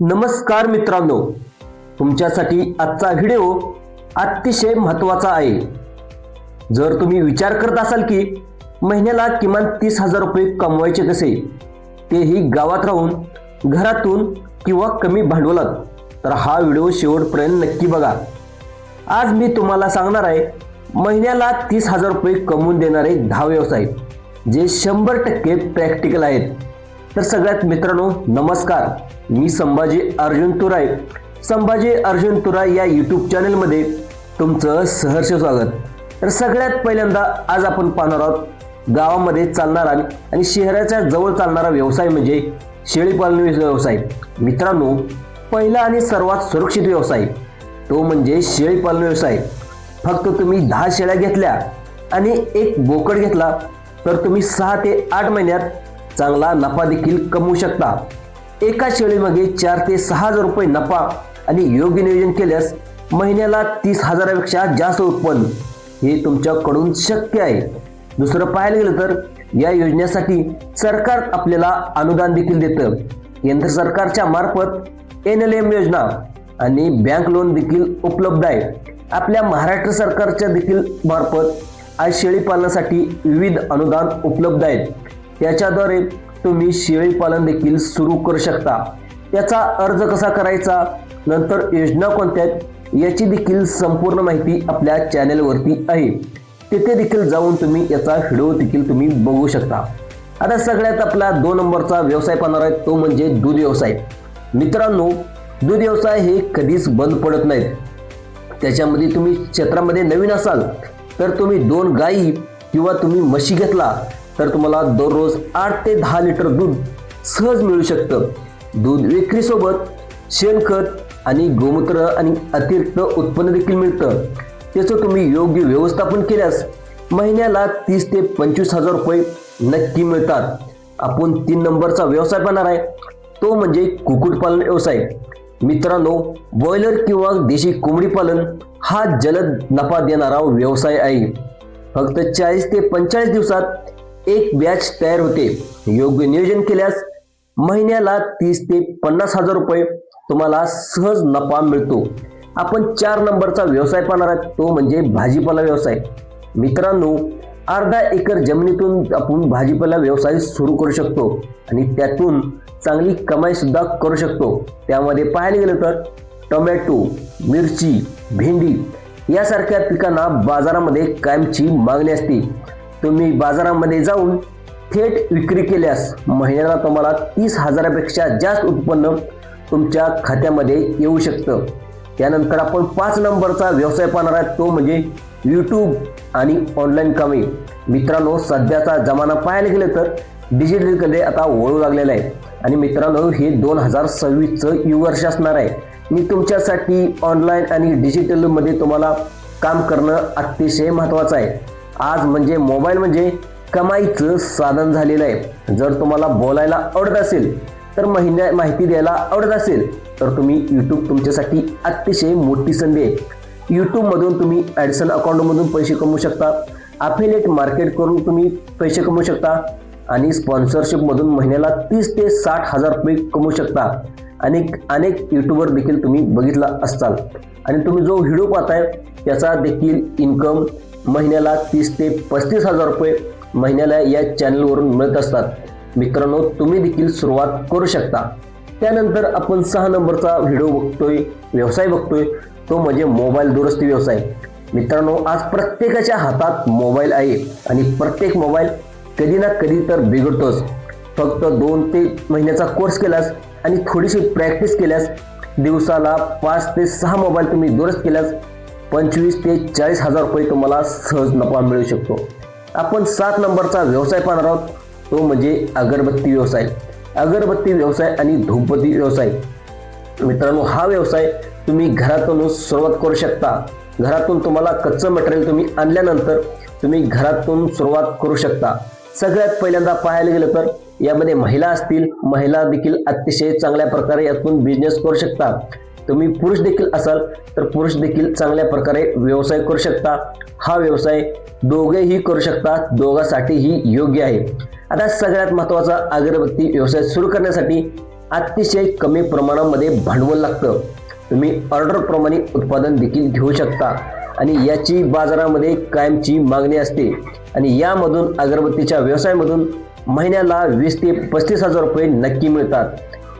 नमस्कार मित्रांनो तुमच्यासाठी आजचा व्हिडिओ अतिशय महत्त्वाचा आहे. जर तुम्ही विचार करत असाल की महिन्याला किमान तीस हजार रुपये कमवायचे कसे तेही गावात राहून घरातून किंवा कमी भांडवलात तर हा व्हिडिओ शेवटपर्यंत नक्की बघा. आज मी तुम्हाला सांगणार आहे महिन्याला तीस हजार रुपये कमवून देणारे दहा व्यवसाय जे शंभर टक्के प्रॅक्टिकल आहेत. तर सगळ्यात मित्रांनो नमस्कार. मी संभाजी अर्जुन तुराय संभाजी अर्जुन तुराय या यूट्यूब चॅनलमध्ये तुमचं सहर्ष स्वागत. तर सगळ्यात पहिल्यांदा आज आपण पाहणार आहोत गावामध्ये चालणारा आणि शहराच्या जवळ चालणारा व्यवसाय म्हणजे शेळीपालन व्यवसाय. मित्रांनो पहिला आणि सर्वात सुरक्षित व्यवसाय तो म्हणजे शेळीपालन व्यवसाय. फक्त तुम्ही दहा शेळ्या घेतल्या आणि एक बोकड घेतला तर तुम्ही सहा ते आठ महिन्यात चांगला नफा देखील कमवू शकता. एका शेळीमागे चार ते सहा हजार रुपये नफा आणि योग्य नियोजन केल्यास महिन्याला तीस हजारापेक्षा जास्त उत्पन्न हे तुमच्याकडून शक्य आहे. दुसरं पाहायला गेलं तर या योजनेसाठी सरकार आपल्याला अनुदान देखील देतं. केंद्र सरकारच्या मार्फत एन एल एम योजना आणि बँक लोन देखील उपलब्ध आहे. आपल्या महाराष्ट्र सरकारच्या देखील मार्फत आज शेळी पालनासाठी विविध अनुदान उपलब्ध आहेत. त्याच्याद्वारे तुम्ही शेळी पालन देखील सुरू करू शकता. त्याचा अर्ज कसा करायचा? नंतर योजना कोणत्या आहेत? याची देखील संपूर्ण माहिती आपल्या चॅनेलवरती आहे. तिथे देखील जाऊन तुम्ही याचा व्हिडिओ देखील तुम्ही बघू शकता. आता सगळ्यात आपला दोन नंबरचा व्यवसाय पाहणार आहे तो म्हणजे दूध व्यवसाय. मित्रांनो दूध व्यवसाय हे कधीच बंद पडत नाहीत. त्याच्यामध्ये तुम्ही क्षेत्रामध्ये नवीन असाल तर तुम्ही दोन गायी किंवा तुम्ही म्हशी घेतला तर तुम्हाला दररोज आठ ते दहा लिटर दूध सहज मिळू शकतं. दूध विक्रीसोबत शेणखत आणि गोमूत्र आणि अतिरिक्त उत्पन्न देखील मिळतं. त्याचं तुम्ही योग्य व्यवस्थापन केल्यास महिन्याला तीस ते पंचवीस हजार रुपये नक्की मिळतात. आपण तीन नंबरचा व्यवसाय पाहणार आहे. तो म्हणजे कुक्कुटपालन व्यवसाय. मित्रांनो बॉयलर किंवा देशी कोंबडी पालन हा जलद नफा देणारा व्यवसाय आहे. फक्त चाळीस ते पंचेचाळीस दिवसात एक बॅच तयार होते. योग्य नियोजन केल्यास महिन्याला तीस ते पन्नास हजार रुपये तुम्हाला सहज नफा मिळतो. आपण चार नंबरचा व्यवसाय पाहणार आहोत. तो म्हणजे भाजीपाला व्यवसाय. मित्रांनो अर्धा एकर जमिनीतून आपण भाजीपाला व्यवसाय सुरू करू शकतो आणि त्यातून चांगली कमाई सुद्धा करू शकतो. त्यामध्ये पाहायला गेलं तर टोमॅटो मिरची भेंडी यासारख्या पिकांना बाजारामध्ये कायमची मागणी असते. तुम्ही बाजारामध्ये जाऊन थेट विक्री केल्यास महिन्याला तुम्हाला तीस हजारापेक्षा जास्त उत्पन्न तुमच्या खात्यामध्ये येऊ शकतं. त्यानंतर आपण पाच नंबरचा व्यवसाय पाहणार आहात. तो म्हणजे यूट्यूब आणि ऑनलाईन कामे. मित्रांनो सध्याचा जमाना पाहायला गेलं तर डिजिटलकडे आता वळू लागलेला आहे. आणि मित्रांनो हे दोन हजार सव्वीसचं यू वर्ष असणार आहे. मी तुमच्यासाठी ऑनलाईन आणि डिजिटलमध्ये तुम्हाला काम करणं अतिशय महत्त्वाचं आहे. आज म्हणजे मोबाईल म्हणजे कमाईचं साधन झालेलं आहे. जर तुम्हाला बोलायला आवडत असेल तर महिन्या माहिती द्यायला आवडत असेल तर तुम्ही यूट्यूब तुमच्यासाठी अतिशय मोठी संधी आहे. यूट्यूबमधून तुम्ही ॲडसन अकाउंटमधून पैसे कमवू शकता. अफिलेट मार्केट करून तुम्ही पैसे कमवू शकता. आणि स्पॉन्सरशिपमधून महिन्याला तीस ते साठ हजार रुपये कमवू शकता. अनेक अनेक यूट्यूबर देखील तुम्ही बघितला असताल. आणि तुम्ही जो व्हिडिओ पाहताय त्याचा देखील इन्कम महिन्याला तीस ते पस्तीस हजार रुपये महिन्याला या चॅनलवरून मिळत असतात. मित्रांनो तुम्ही देखील सुरुवात करू शकता. त्यानंतर आपण सहा नंबरचा व्हिडिओ बघतोय व्यवसाय बघतोय. तो म्हणजे मोबाईल दुरुस्ती व्यवसाय. मित्रांनो आज प्रत्येकाच्या हातात मोबाईल आहे आणि प्रत्येक मोबाईल कधी ना कधी तर बिघडतोच. फक्त दोन ते महिन्याचा कोर्स केलास आणि थोडीशी प्रॅक्टिस केल्यास दिवसाला पाच ते सहा मोबाईल तुम्ही दुरुस्त केल्यास पंचवीस ते चाळीस हजार रुपये तुम्हाला सहज नफा मिळू शकतो. आपण सात नंबरचा व्यवसाय पाहणार आहोत. तो म्हणजे अगरबत्ती व्यवसाय. अगरबत्ती व्यवसाय आणि धूपबत्ती व्यवसाय. मित्रांनो हा व्यवसाय तुम्ही घरातूनच सुरुवात करू शकता. घरातून तुम्हाला कच्चं मटेरियल तुम्ही आणल्यानंतर तुम्ही घरातून सुरुवात करू शकता. सगळ्यात पहिल्यांदा पाहायला गेलं तर यामध्ये महिला असतील. महिला देखील अतिशय चांगल्या प्रकारे यातून बिझनेस करू शकता तुम्ही पुरुष देखील असाल तर पुरुष देखील चांगल्या प्रकारे व्यवसाय करू शकता. हा व्यवसाय दोघेही करू शकतात दोघांसाठीही योग्य आहे. आता सगळ्यात महत्त्वाचा अगरबत्ती व्यवसाय सुरू करण्यासाठी अतिशय कमी प्रमाणामध्ये भांडवल लागतं. तुम्ही ऑर्डर प्रमाणे उत्पादन देखील घेऊ शकता आणि याची बाजारामध्ये कायमची मागणी असते. आणि यामधून अगरबत्तीच्या व्यवसायामधून महिन्याला वीस ते पस्तीस हजार रुपये नक्की मिळतात.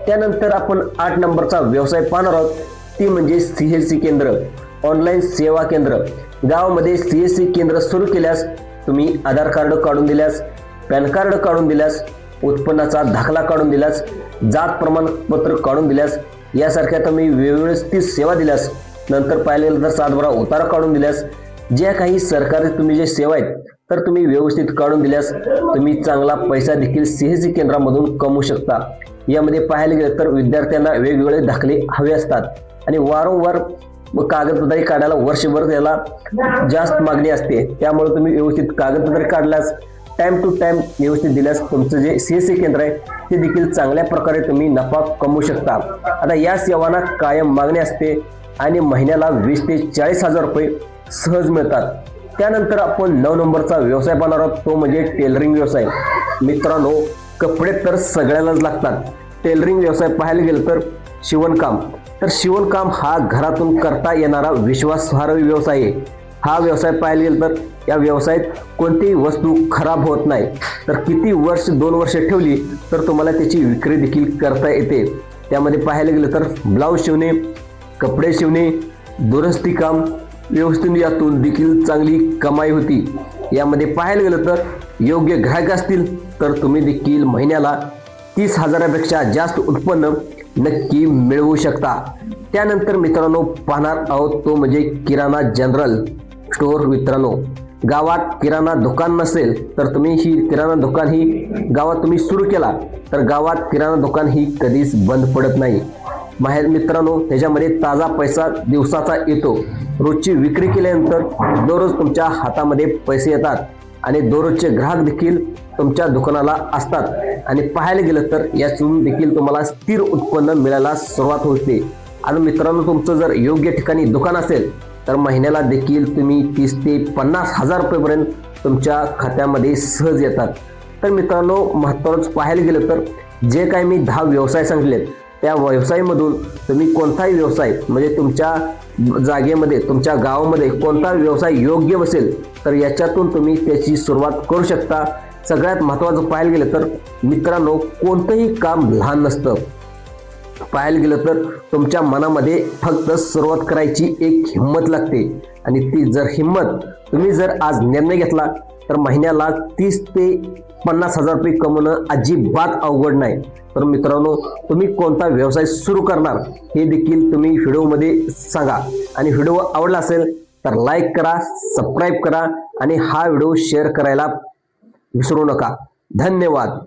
त्यानंतर आपण आठ नंबरचा व्यवसाय पाहणार आहोत. ती म्हणजे सी एस सी केंद्र. ऑनलाईन सेवा केंद्र. गावामध्ये सी एस सी केंद्र सुरू केल्यास तुम्ही आधार कार्ड काढून दिल्यास पॅन कार्ड काढून दिल्यास उत्पन्नाचा दाखला काढून दिल्यास जात प्रमाणपत्र काढून दिल्यास यासारख्या तुम्ही व्यवस्थित सेवा दिल्यास नंतर पाहिलं गेलं तर सातबारा उतारा काढून दिल्यास ज्या काही सरकारी तुम्ही जे सेवा आहेत तर तुम्ही व्यवस्थित काढून दिल्यास तुम्ही चांगला पैसा देखील सीएससी केंद्रामधून कमवू शकता. यामध्ये पाहायला गेलं तर विद्यार्थ्यांना वेगवेगळे दाखले हवे असतात. आणि वारंवार कागदपत्रे काढायला वर्षभर त्याला जास्त मागणी असते. त्यामुळे तुम्ही व्यवस्थित कागदपत्रे काढल्यास टाइम टू टाइम व्यवस्थित दिल्यास तुमचं जे सी एस सी केंद्र आहे ते देखील चांगल्या प्रकारे तुम्ही नफा कमवू शकता. आता या सेवांना कायम मागणी असते आणि महिन्याला वीस ते चाळीस हजार रुपये सहज मिळतात. त्यानंतर आपण नऊ नंबरचा व्यवसाय पाहणार आहोत तो म्हणजे टेलरिंग व्यवसाय. मित्रांनो कपडे तर सगळ्यालाच लागतात. टेलरिंग व्यवसाय पाहायला गेलं तर शिवणकाम. तर शिवणकाम हा घरातून करता येणारा विश्वासार्ह व्यवसाय आहे. हा व्यवसाय पाहायला गेलं तर या व्यवसायात कोणतीही वस्तू खराब होत नाही. तर किती वर्ष दोन वर्ष ठेवली तर तुम्हाला त्याची विक्री देखील करता येते. त्यामध्ये पाहायला गेलं तर ब्लाऊज शिवणे कपडे शिवणे दुरुस्ती काम व्यवस्थित यातून देखील चांगली कमाई होती. यामध्ये पाहायला गेलं तर योग्य ग्राहक असतील तर तुम्ही देखील महिन्याला तीस हजारापेक्षा जास्त उत्पन्न नक्की मिळवू शकता. त्यानंतर मित्रांनो पाहणार आहोत तो म्हणजे किराणा जनरल स्टोअर मित्रांनो. गावात किराणा दुकान नसेल तर तुम्ही ही किराणा दुकान ही गावात तुम्ही सुरू केला तर गावात किराणा दुकान ही कधीच बंद पडत नाही. बाहेर मित्रांनो त्याच्यामध्ये ताजा पैसा दिवसाचा येतो. रोजची विक्री केल्यानंतर दररोज तुमच्या हातामध्ये पैसे येतात आणि दररोजचे ग्राहक देखील तुमच्या दुकानाला असतात. आणि पाहायला गेलं तर यातून देखील तुम्हाला स्थिर उत्पन्न मिळायला सुरुवात होते. आणि मित्रांनो तुमचं जर योग्य ठिकाणी दुकान असेल तर महिन्याला देखील तुम्ही तीस ते पन्नास हजार रुपयेपर्यंत तुमच्या खात्यामध्ये सहज येतात. तर मित्रांनो महत्त्वाचं पाहायला गेलं तर जे काही मी दहा व्यवसाय सांगितलेत त्या व्यवसायामधून तुम्ही कोणताही व्यवसाय म्हणजे तुमच्या जागेमध्ये तुमच्या गावामध्ये कोणता व्यवसाय योग्य बसेल तर याच्यातून तुम्ही त्याची सुरुवात करू शकता. सगळ्यात महत्त्वाचं पाहायला गेलं तर मित्रांनो कोणतंही काम लहान नसतं. पाहायला गेलं तर तुमच्या मनामध्ये फक्त सुरुवात करायची एक हिंमत लागते. आणि ती जर हिंमत तुम्ही जर आज निर्णय घेतला तर महिन्याला तीस ते पन्नास हजार रुपये कमवणं अजिबात अवघड नाही. तर मित्रांनो तुम्ही कोणता व्यवसाय सुरू करणार हे देखील तुम्ही व्हिडिओमध्ये सांगा. आणि व्हिडिओ आवडला असेल तर लाईक करा सबस्क्राईब करा आणि हा व्हिडिओ शेअर करायला विसरू नका. धन्यवाद.